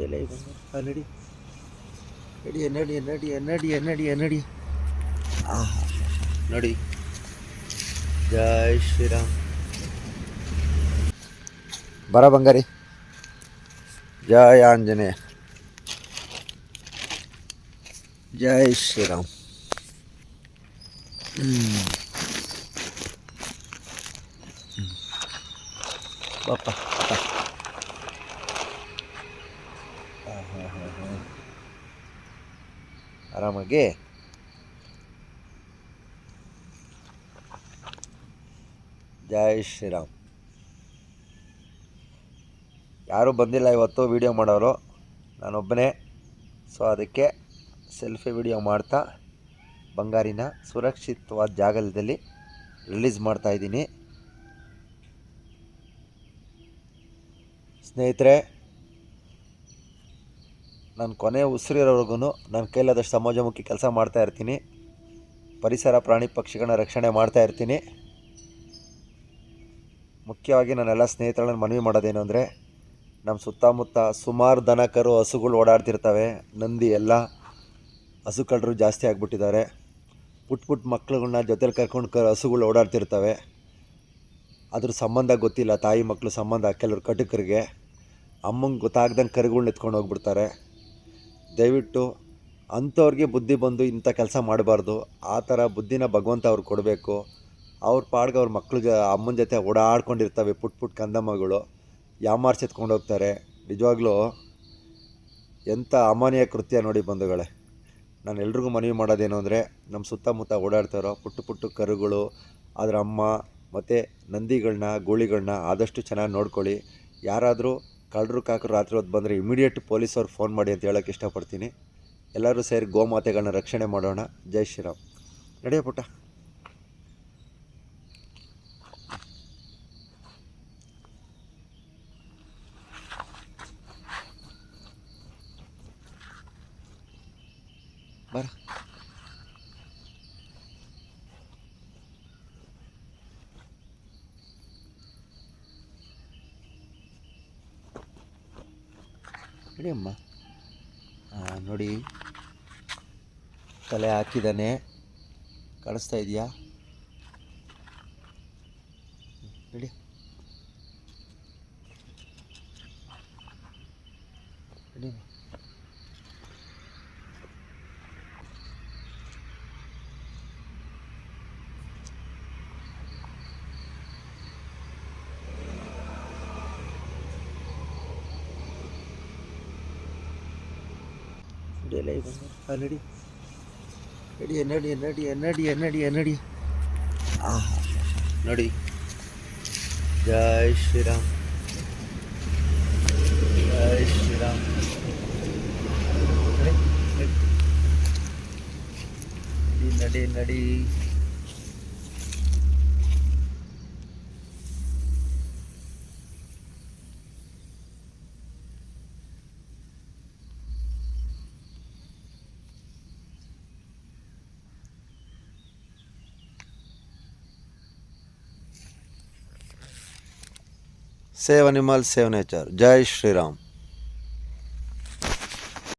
ಹಿಡಿಯಲ್ಲ ಈಗ ಆ ನಡಿ ನಡಿ ನಡಿ ನಡಿ ನಡಿ ನಡಿ ನಡಿ ಆಹಾ ನೋಡಿ ಜೈ ಶ್ರೀರಾಮ್ ಬರ ಬಂಗಾರಿ ಜಯ ಆಂಜನೇಯ ಜೈ ಶ್ರೀರಾಮ್ ಹ್ಮ್. ಆರಾಮಾಗಿ ಜೈ ಶ್ರೀರಾಮ್. ಯಾರೂ ಬಂದಿಲ್ಲ ಇವತ್ತು ವೀಡಿಯೋ ಮಾಡೋರು. ನಾನೊಬ್ಬನೇ. ಸೊ ಅದಕ್ಕೆ ಸೆಲ್ಫಿ ವಿಡಿಯೋ ಮಾಡ್ತಾ ಬಂಗಾರಿನ ಸುರಕ್ಷಿತವಾದ ಜಾಗದಲ್ಲಿ ರಿಲೀಸ್ ಮಾಡ್ತಾಯಿದ್ದೀನಿ ಸ್ನೇಹಿತರೆ ನಾನು ಕೊನೆ ಉಸಿರಿರೋವರೆಗೂ ನನ್ನ ಕೈಲಾದಷ್ಟು ಸಮಾಜಮುಖಿ ಕೆಲಸ ಮಾಡ್ತಾ ಇರ್ತೀನಿ. ಪರಿಸರ ಪ್ರಾಣಿ ಪಕ್ಷಿಗಳನ್ನ ರಕ್ಷಣೆ ಮಾಡ್ತಾ ಇರ್ತೀನಿ. ಮುಖ್ಯವಾಗಿ ನನ್ನೆಲ್ಲ ಸ್ನೇಹಿತರನ್ನ ಮನವಿ ಮಾಡೋದೇನು ಅಂದರೆ, ನಮ್ಮ ಸುತ್ತಮುತ್ತ ಸುಮಾರು ದನ ಕರು ಹಸುಗಳು ಓಡಾಡ್ತಿರ್ತವೆ. ನಂದಿ ಎಲ್ಲ ಹಸು ಜಾಸ್ತಿ ಆಗಿಬಿಟ್ಟಿದ್ದಾರೆ. ಪುಟ್ ಪುಟ್ಟ ಮಕ್ಳುಗಳನ್ನ ಜೊತೆಲಿ ಕರ್ಕೊಂಡು ಕ, ಹಸುಗಳು ಓಡಾಡ್ತಿರ್ತವೆ. ಅದ್ರ ಸಂಬಂಧ ಗೊತ್ತಿಲ್ಲ. ತಾಯಿ ಮಕ್ಕಳು ಸಂಬಂಧ, ಕೆಲವರು ಕಟುಕರಿಗೆ. ಅಮ್ಮಂಗೆ ಗೊತ್ತಾಗ್ದಂಗೆ ಕರುಗಳ್ನ ಎತ್ಕೊಂಡು ಹೋಗ್ಬಿಡ್ತಾರೆ. ದಯವಿಟ್ಟು ಅಂಥವ್ರಿಗೆ ಬುದ್ಧಿ ಬಂದು ಇಂಥ ಕೆಲಸ ಮಾಡಬಾರ್ದು. ಆ ಥರ ಬುದ್ಧಿನ ಭಗವಂತ ಅವ್ರಿಗೆ ಕೊಡಬೇಕು. ಅವ್ರ ಪಾಡ್ಗೆ ಅವ್ರ ಮಕ್ಳು ಜ, ಅಮ್ಮನ ಜೊತೆ ಓಡಾಡ್ಕೊಂಡಿರ್ತವೆ ಪುಟ್ ಪುಟ್ ಕಂದಮ್ಮಗಳು. ಯಾಮಾರ್ಸಿ ಎತ್ಕೊಂಡು ಹೋಗ್ತಾರೆ. ನಿಜವಾಗ್ಲೂ ಎಂಥ ಅಮಾನ್ಯ ಕೃತ್ಯ ನೋಡಿ ಬಂಧುಗಳೇ. ನಾನು ಎಲ್ರಿಗೂ ಮನವಿ ಮಾಡೋದೇನು ಅಂದರೆ, ನಮ್ಮ ಸುತ್ತಮುತ್ತ ಓಡಾಡ್ತಾರೋ ಪುಟ್ಟ ಪುಟ್ಟ ಕರುಗಳು ಅದರ ಅಮ್ಮ ಮತ್ತು ನಂದಿಗಳನ್ನ ಗೋಳಿಗಳನ್ನ ಆದಷ್ಟು ಚೆನ್ನಾಗಿ ನೋಡ್ಕೊಳ್ಳಿ. ಯಾರಾದರೂ ಕಳ್ಳರು ಕಾಕರು ರಾತ್ರಿ ಹೊತ್ತು ಬಂದರೆ ಇಮಿಡಿಯೇಟ್ ಪೊಲೀಸವ್ರು ಫೋನ್ ಮಾಡಿ ಅಂತ ಹೇಳೋಕ್ಕೆ ಇಷ್ಟಪಡ್ತೀನಿ. ಎಲ್ಲರೂ ಸೇರಿ ಗೋಮಾತೆಗಳನ್ನ ರಕ್ಷಣೆ ಮಾಡೋಣ. ಜೈ ಶ್ರೀರಾಮ್. ನಡೆಯ ಪುಟ್ಟ. ಬರ. ನೋಡಿ ಅಮ್ಮ ನೋಡಿ. ತಲೆ ಹಾಕಿದ್ದಾನೆ. ಕಾಣಿಸ್ತಾ ಇದೆಯಾ? ಇಡಿ ನಡಿ. ಅಮ್ಮ. ಹಿಡಿಯಲ್ಲ ಈಗ ಆ ನಡಿ ನಡಿ ನಡಿ ನಡಿ ನಡಿ ನಡಿ ನಡಿ ಆಹಾ ನೋಡಿ ಜೈ ಶ್ರೀರಾಮ್ ಜೈ ಶ್ರೀರಾಮ್ ನಡಿ, ನಡಿ ನಡಿ ನಡಿ ಸೇವ್